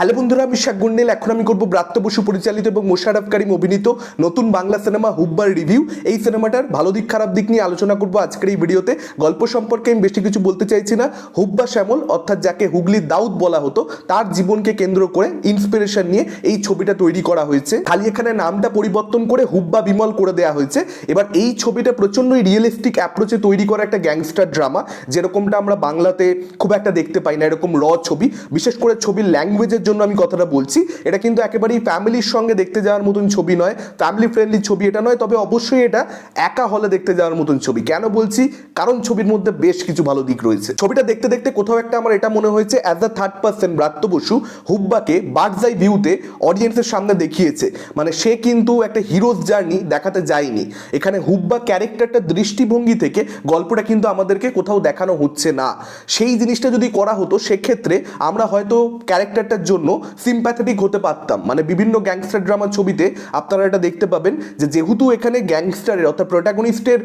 Hello বন্ধুরা, আমি শেখ গুন্ডেল। এখন আমি করব ব্রাত্য বসু পরিচালিত এবং মোশারফ করিম অভিনীত নতুন বাংলা সিনেমা হুব্বার রিভিউ। এই সিনেমাটার ভালো দিক, খারাপ দিক নিয়ে আলোচনা করব আজকের এই ভিডিওতে। গল্প সম্পর্কে আমি বেশি কিছু বলতে চাইছি না। হুব্বা শ্যামল, অর্থাৎ যাকে হুগলি দাউদ বলা হতো, তার জীবনকে কেন্দ্র করে ইন্সপিরেশন নিয়ে এই ছবিটা তৈরি করা হয়েছে। খালি এখানে নামটা পরিবর্তন করে হুব্বা বিমল করে দেওয়া হয়েছে। এবার এই ছবিটা প্রচন্ডই রিয়েলিস্টিক অ্যাপ্রোচে তৈরি করা একটা গ্যাংস্টার ড্রামা যেরকমটা আমরা বাংলাতে খুব একটা দেখতে পাই না, এরকম র ছবি। বিশেষ করে ছবির ল্যাঙ্গুয়েজের জন্য আমি কথাটা বলছি। এটা কিন্তু একেবারেই ফ্যামিলির সঙ্গে দেখতে যাওয়ার মতন ছবি নয় ফ্যামিলি ফ্রেন্ডলি ছবি এটা নয়, তবে অবশ্যই এটা একা হলে দেখতে যাওয়ার মতন ছবি। কেন বলছি? কারণ ছবির মধ্যে বেশ কিছু ভালো দিক রয়েছে। ছবিটা দেখতে দেখতে কোথাও একটা আমার এটা মনে হয়েছে as the third person Bratya Basu হুব্বাকে birds eye ভিউতে অডিয়েন্সের সামনে দেখিয়েছে। মানে সে কিন্তু একটা হিরোজ জার্নি দেখাতে যায়নি। এখানে হুব্বা ক্যারেক্টারটা দৃষ্টিভঙ্গি থেকে গল্পটা কিন্তু আমাদেরকে কোথাও দেখানো হচ্ছে না। সেই জিনিসটা যদি করা হতো, সেক্ষেত্রে আমরা হয়তো ক্যারেক্টারটার জন্য সিম্প্যাথেটিক হতে পারতাম। মানে বিভিন্ন গ্যাংস্টার ড্রামা ছবিতে আপনারা এটা দেখতে পাবেন যে যেহেতু এখানে গ্যাংস্টারের অর্থাৎ প্রোটাগনিস্টের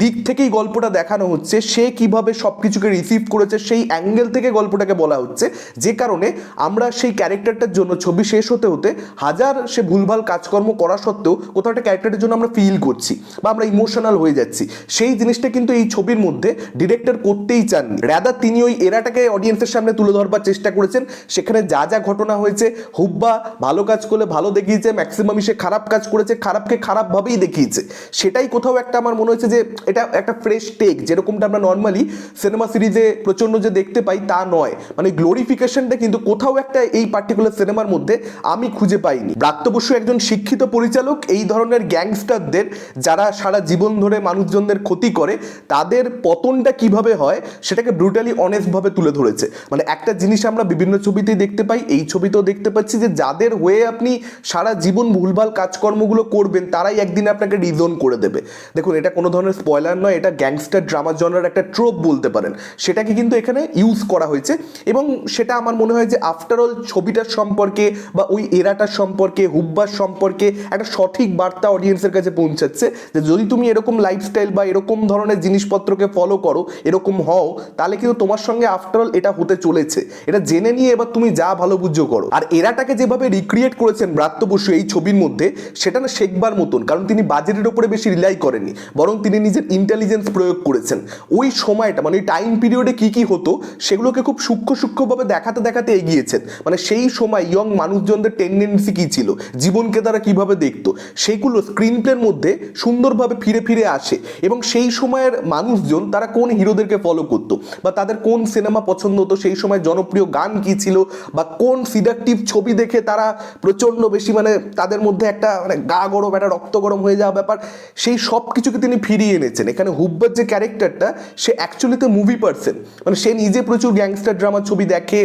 দিক থেকেই গল্পটা দেখানো হচ্ছে, সে কীভাবে সব কিছুকে রিসিভ করেছে, সেই অ্যাঙ্গেল থেকে গল্পটাকে বলা হচ্ছে। যে কারণে আমরা সেই ক্যারেক্টারটার জন্য ছবি শেষ হতে হতে হাজার সে ভুলভাল কাজকর্ম করা সত্ত্বেও কোথাও একটা ক্যারেক্টারের জন্য আমরা ফিল করছি বা আমরা ইমোশনাল হয়ে যাচ্ছি। সেই জিনিসটা কিন্তু এই ছবির মধ্যে ডিরেক্টর করতেই চাননি রাদার তিনি ওই এরাটাকে অডিয়েন্সের সামনে তুলে ধরবার চেষ্টা করেছেন, সেখানে যা যা ঘটনা হয়েছে, হুব্বা ভালো কাজ করলে ভালো দেখিয়েছে ম্যাক্সিমামই সে খারাপ কাজ করেছে, খারাপকে খারাপভাবেই দেখিয়েছে। সেটাই কোথাও একটা আমার মনে হয়েছে যে, এটা একটা ফ্রেশ টেক যেরকমটা আমরা নর্মালি সিনেমা সিরিজে প্রচণ্ড যে দেখতে পাই তা নয়। মানে গ্লোরিফিকেশনটা কিন্তু কোথাও একটা এই পার্টিকুলার সিনেমার মধ্যে আমি খুঁজে পাইনি। ব্রাত্য বসু একজন শিক্ষিত পরিচালক, এই ধরনের গ্যাংস্টারদের যারা সারা জীবন ধরে মানুষজনদের ক্ষতি করে, তাদের পতনটা কীভাবে হয়, সেটাকে ব্রুটালি অনেস্টভাবে তুলে ধরেছে। মানে একটা জিনিস আমরা বিভিন্ন ছবিতেই দেখতে পাই, এই ছবিতেও দেখতে পাচ্ছি যে যাদের হয়ে আপনি সারা জীবন ভুলভাল কাজকর্মগুলো করবেন, তারাই একদিন আপনাকে রিজন করে দেবে। দেখুন, এটা কোনো ধরনের স্পয়লার নয়, এটা গ্যাংস্টার ড্রামা জনার একটা ট্রোপ বলতে পারেন। সেটাকে কিন্তু এখানে ইউজ করা হয়েছে এবং সেটা আমার মনে হয় যে আফটার অল ছবিটার সম্পর্কে বা ওই এরাটার সম্পর্কে, হুব্বার সম্পর্কে একটা সঠিক বার্তা অডিয়েন্সের কাছে পৌঁছাচ্ছে যে যদি তুমি এরকম লাইফস্টাইল বা এরকম ধরনের জিনিসপত্রকে ফলো করো, এরকম হও, তাহলে কিন্তু তোমার সঙ্গে আফটার অল এটা হতে চলেছে। এটা জেনে নিয়ে এবার তুমি যা ভালো বুঝো করো। আর এরাটাকে যেভাবে রিক্রিয়েট করেছেন ব্রাত্য বসু এই ছবির মধ্যে, সেটা না শেখবার মতন, কারণ তিনি বাজেটের উপরে বেশি রিলাই করেননি, বরং তিনি নিজের ইন্টেলিজেন্স প্রয়োগ করেছেন। ওই সময়টা মানে টাইম পিরিয়ডে কি কি হতো, সেগুলোকে খুব সূক্ষ্ম সূক্ষ্মভাবে দেখাতে দেখাতে এগিয়েছেন। মানে সেই সময় ইয়ং মানুষজনদের টেন্ডেন্সি কী ছিল, জীবনকে তারা কীভাবে দেখতো, সেগুলো স্ক্রিন প্লের মধ্যে সুন্দরভাবে ফিরে ফিরে আসে। এবং সেই সময়ের মানুষজন, তারা কোন হিরোদেরকে ফলো করতো, বা তাদের কোন সিনেমা পছন্দ হতো, সেই সময় জনপ্রিয় গান কী ছিল, বা কোন সিডাকটিভ ছবি দেখে তারা প্রচণ্ড বেশি মানে তাদের মধ্যে একটা মানে গা গরম, একটা রক্ত গরম হয়ে যাওয়া ব্যাপার। সেই সব কিছুকে তিনি ফিরিয়ে এনেছেন। এখানে হুব্বার যে ক্যারেক্টারটা, সে অ্যাকচুয়ালিতে মুভি পার্সন মানে সে নিজে প্রচুর গ্যাংস্টার ড্রামার ছবি দেখে,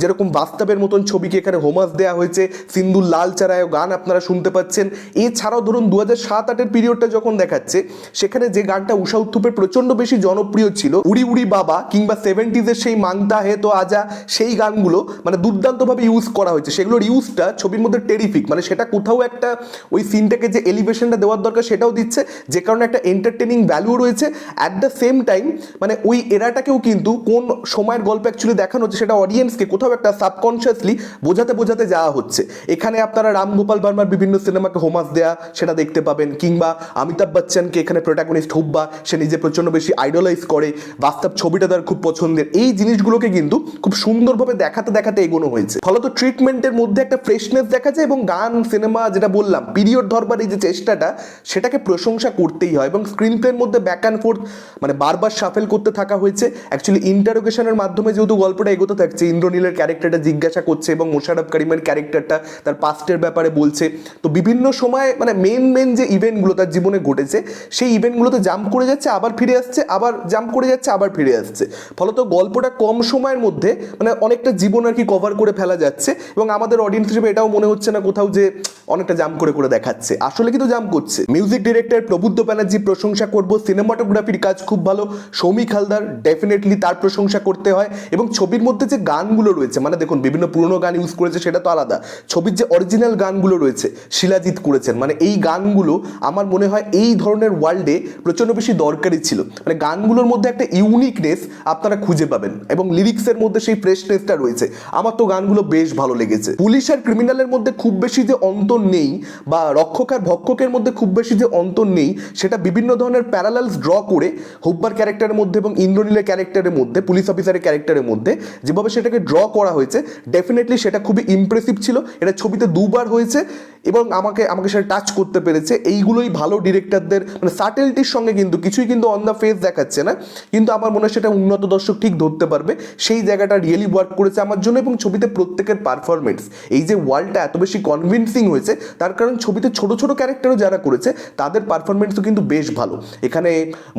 যেরকম বাস্তবের মতন ছবিকে এখানে হোমাস দেওয়া হয়েছে। সিন্দুর লাল চারায় গান আপনারা শুনতে পাচ্ছেন। এছাড়াও ধরুন দু হাজার সাত আটের পিরিয়ডটা যখন দেখাচ্ছে, সেখানে যে গানটা উষা উত্থুপের প্রচণ্ড বেশি জনপ্রিয় ছিল, উড়ি উড়ি বাবা কিংবা সেভেন্টিজের সেই মাংতা হে তো আজা, সেই গানগুলো মানে দুর্দান্তভাবে ইউজ করা হয়েছে। সেগুলোর ইউজটা ছবির মধ্যে টেরিফিক মানে সেটা কোথাও একটা ওই সিনটাকে যে এলিভেশনটা দেওয়ার দরকার সেটাও দিচ্ছে। যে কারণে একটা এন্টারটেনিং ভ্যালু রয়েছে। অ্যাট দ্য সেম টাইম মানে ওই এরাটাকেও কিন্তু কোন সময়ের গল্প অ্যাকচুয়ালি দেখানো হচ্ছে সেটা অডিয়েন্সকে কোথাও একটা সাবকনসিয়াসলি বোঝাতে বোঝাতে যাওয়া হচ্ছে। এখানে আপনারা রাম গোপাল বর্মার বিভিন্ন সিনেমাকে হোমাস দেয়া সেটা দেখতে পাবেন। কিংবা অমিতাভ বচ্চনকে এখানে প্রোটাগনিস্ট হুব্বা, সে নিজে প্রচণ্ড বেশি আইডলাইজ করে। বাস্তব ছবিটা তার খুব পছন্দের। এই জিনিসগুলোকে কিন্তু খুব সুন্দরভাবে দেখাতে দেখাতে এগোনো হয়েছে। ফলত ট্রিটমেন্টের মধ্যে একটা ফ্রেশনেস দেখা যায় এবং গান সিনেমা যেটা বললাম পিরিয়ড ধরবার এই যে চেষ্টাটা, সেটাকে প্রশংসা করতেই হয় এবং স্ক্রিন প্লের মধ্যে ব্যাক অ্যান্ড ফোর্থ মানে বারবার সাফেল করতে থাকা হয়েছে। অ্যাকচুয়ালি ইন্টারোগেশনের মাধ্যমে যেহেতু গল্পটা এগোতে থাকছে, ইন্দ্রনীলের ক্যারেক্টারটা জিজ্ঞাসা করছে এবং মোশারফ করিমের ক্যারেক্টারটা তার পাস্টের ব্যাপারে বলছে। তো বিভিন্ন সময় মানে মেন মেন যে ইভেন্টগুলো তার জীবনে ঘটেছে, সেই ইভেন্টগুলোতে জাম্প করে যাচ্ছে, আবার ফিরে আসছে, আবার জাম্প করে যাচ্ছে, আবার ফিরে আসছে। ফলত গল্পটা কম সময়ের মধ্যে মানে অনেকটা জীবন আর কি কভার করে ফেলা যাচ্ছে এবং আমাদের অডিয়েন্স হিসেবে এটাও মনে হচ্ছে না কোথাও যে অনেকটা জাম্প করে করে দেখাচ্ছে। আসলে কিন্তু জাম্প করছে। মিউজিক ডিরেক্টর প্রবুদ্ধ ব্যানার্জি প্রশংসা করব। সিনেমাটোগ্রাফির কাজ খুব ভালো। সৌমিক হালদার ডেফিনেটলি তার প্রশংসা করতে হয়। এবং ছবির মধ্যে যে গানগুলো রয়েছে মানে দেখুন, বিভিন্ন পুরনো গান ইউজ করেছে, সেটা তো আলাদা। ছবির যে অরিজিনাল গানগুলো রয়েছে, শিলাজিৎ করেছেন। মানে এই গানগুলো আমার মনে হয় এই ধরনের ওয়ার্ল্ডে প্রচণ্ড বেশি দরকারি ছিল। মানে গানগুলোর মধ্যে একটা ইউনিকনেস আপনারা খুঁজে পাবেন। এবং লিরিক্সের মধ্যে সেই ফ্রেশনেসটা রয়েছে। আমার তো গানগুলো বেশ ভালো লেগেছে। পুলিশ আর ক্রিমিনালের মধ্যে খুব বেশি যে অন্তর নেই বা রক্ষক আর ভক্ষকের মধ্যে খুব বেশি যে অন্তর নেই, সেটা বিভিন্ন ধরনের প্যারালালস ড্র করে হুব্বার ক্যারেক্টারের মধ্যে এবং ইন্দ্রনীলের ক্যারেক্টারের মধ্যে পুলিশ অফিসারের ক্যারেক্টারের মধ্যে যেভাবে সেটাকে ড্র করা হয়েছে ডেফিনেটলি সেটা খুবই ইমপ্রেসিভ ছিল। এটা ছবিতে দুবার হয়েছে এবং আমাকে আমাকে সেটা টাচ করতে পেরেছে। এইগুলোই ভালো ডিরেক্টরদের মানে সাটেলটির সঙ্গে কিন্তু, কিছুই কিন্তু অন দ্য ফেস দেখাচ্ছে না। কিন্তু আমার মনে হয় সেটা উন্নত দর্শক ঠিক ধরতে পারবে। সেই জায়গাটা রিয়েলি ওয়ার্ক করেছে আমার জন্য এবং ছবিতে প্রত্যেকের পারফরমেন্স এই যে ওয়ার্ল্ডটা এত বেশি কনভিনসিং হয়েছে, তার কারণ ছবিতে ছোট ছোট ক্যারেক্টারও যারা করেছে, তাদের পারফরমেন্সও কিন্তু বেশ ভালো। এখানে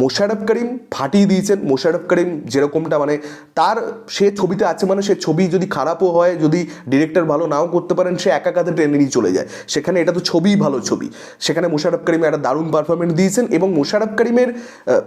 মোশারফ করিম ফাটিয়ে দিয়েছেন। মোশারফ করিম যেরকমটা মানে তার সে ছবিতে আছে মানে সে ছবি যদি খারাপও হয়, যদি ডিরেক্টর ভালো নাও করতে পারেন, সে একা কাঁধে টেনে নিয়ে চলে যায়। সেখানে এটা তো ছবিই ভালো ছবি। সেখানে মোশারফ করিম একটা দারুণ পারফরমেন্স দিয়েছেন এবং মোশারফ করিমের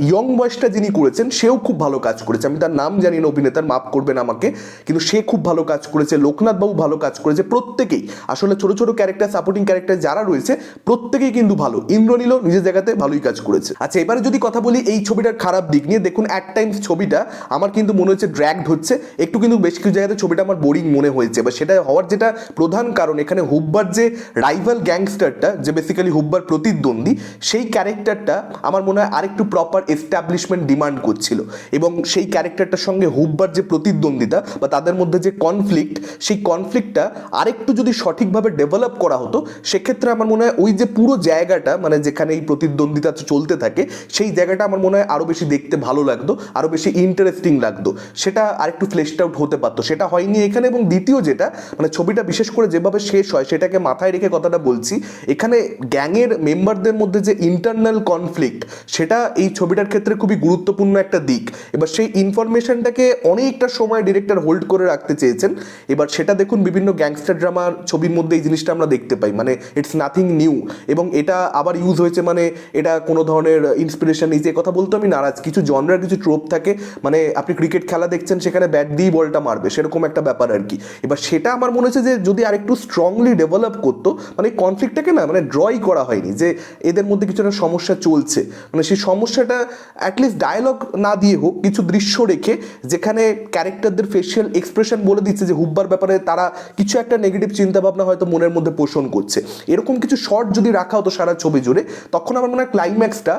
ইয়ং বয়সটা যিনি করেছেন, সেও খুব ভালো কাজ করেছে। আমি তার নাম জানি না, অভিনেতার, মাফ করবেন আমাকে। কিন্তু সে খুব ভালো কাজ করেছে। লোকনাথ বাবু ভালো কাজ করেছে প্রত্যেকেই, আসলে ছোট ছোট ক্যারেক্টার সাপোর্টিং ক্যারেক্টার যারা রয়েছে, প্রত্যেকেই কিন্তু ভালো। ইন্দ্রনীলও নিজের জায়গাতে ভালোই কাজ করেছে। আচ্ছা এবারে যদি কথা বলি এই ছবিটার খারাপ দিক নিয়ে, দেখুন অ্যাট টাইমস ছবিটা আমার কিন্তু মনে হচ্ছে ড্র্যাগড হচ্ছে। একটু কিন্তু বেশ কিছু জায়গাতে ছবিটা আমার বোরিং মনে হয়েছে, বা সেটা হওয়ার যেটা প্রধান কারণ, এখানে হুব্বার যে রাইভাল গ্যাংস্টারটা যে বেসিক্যালি হুব্বার প্রতিদ্বন্দ্বী, সেই ক্যারেক্টারটা আমার মনে হয় আরেকটু প্রপার এস্টাবলিশমেন্ট ডিমান্ড করছিল। এবং সেই ক্যারেক্টারটার সঙ্গে হুব্বার যে প্রতিদ্বন্দ্বিতা, বা তাদের মধ্যে যে কনফ্লিক্ট সেই কনফ্লিক্টটা আরেকটু যদি সঠিকভাবে ডেভেলপ করা হতো, সেক্ষেত্রে আমার মনে হয় ওই যে পুরো জায়গাটা মানে যেখানে এই প্রতিদ্বন্দ্বিতা চলতে থাকে, সেই জায়গাটা আমার মনে হয় আরও বেশি দেখতে ভালো লাগতো আরও বেশি ইন্টারেস্টিং লাগতো। সেটা আরেকটু ফ্লেশড আউট হতে পারতো। সেটা হয়নি এখানে এবং দ্বিতীয় যেটা মানে ছবিটা বিশেষ করে যেভাবে শেষ হয়, সেটাকে মাথায় রেখে কথাটা বলছি, এখানে গ্যাংয়ের মেম্বারদের মধ্যে যে ইন্টারনাল কনফ্লিক্ট সেটা এই ছবিটার ক্ষেত্রে খুবই গুরুত্বপূর্ণ একটা দিক। এবার সেই ইনফরমেশনটাকে অনেকটা সময় ডিরেক্টর হোল্ড করে রাখতে চেয়েছেন। এবার সেটা দেখুন বিভিন্ন গ্যাংস্টার ড্রামার ছবির মধ্যে এই জিনিসটা আমরা দেখতে পাই। মানে ইটস নাথিং নিউ এবং এটা আবার ইউজ হয়েছে মানে এটা কোনো ধরনের ইন্সপিরেশন যে কথা বলতে আমি, নারাজ। কিছু জনরার কিছু ট্রোপ থাকে। মানে আপনি ক্রিকেট খেলা দেখছেন, সেখানে ব্যাট দিয়েই বলটা মারবে। সেরকম একটা ব্যাপার আর কি। এবার সেটা আমার মনে হচ্ছে যে যদি আরেকটু স্ট্রংলি ডেভেলপ করতো মানে কনফ্লিক্টটাকে না মানে ড্রই করা হয়নি যে এদের মধ্যে কিছু একটা সমস্যা চলছে। মানে সেই সমস্যাটা অ্যাটলিস্ট ডায়লগ না দিয়ে হোক, কিছু দৃশ্য রেখে যেখানে ক্যারেক্টারদের ফেশিয়াল এক্সপ্রেশন বলে দিচ্ছে যে হুব্বার ব্যাপারে তারা কিছু একটা নেগেটিভ চিন্তাভাবনা হয়তো মনের মধ্যে পোষণ করছে। এরকম কিছু শর্ট যদি রাখা হতো সারা ছবি জুড়ে, তখন আমার মনে হয় ক্লাইম্যাক্সটা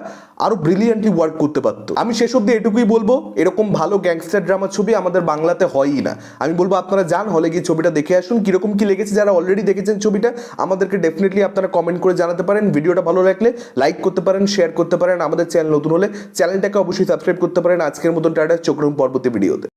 আরও ব্রিলিয়েন্টলি ওয়ার্ক করতে পারতো। আমি শেষ অব্দি এটুকুই বলব, এরকম ভালো গ্যাংস্টার ড্রামা ছবি আমাদের বাংলাতে হয়ই না। আমি বলব আপনারা যান হলে গিয়ে ছবিটা দেখে আসুন, কীরকম কি লেগেছে যারা অলরেডি দেখেছেন ছবিটা, আমাদেরকে ডেফিনেটলি আপনারা কমেন্ট করে জানাতে পারেন। ভিডিওটা ভালো লাগলে লাইক করতে পারেন শেয়ার করতে পারেন। আমাদের চ্যানেল নতুন হলে চ্যানেলটাকে অবশ্যই সাবস্ক্রাইব করতে পারেন। আজকের মতন টাটা চোখরম পরবর্তী ভিডিওতে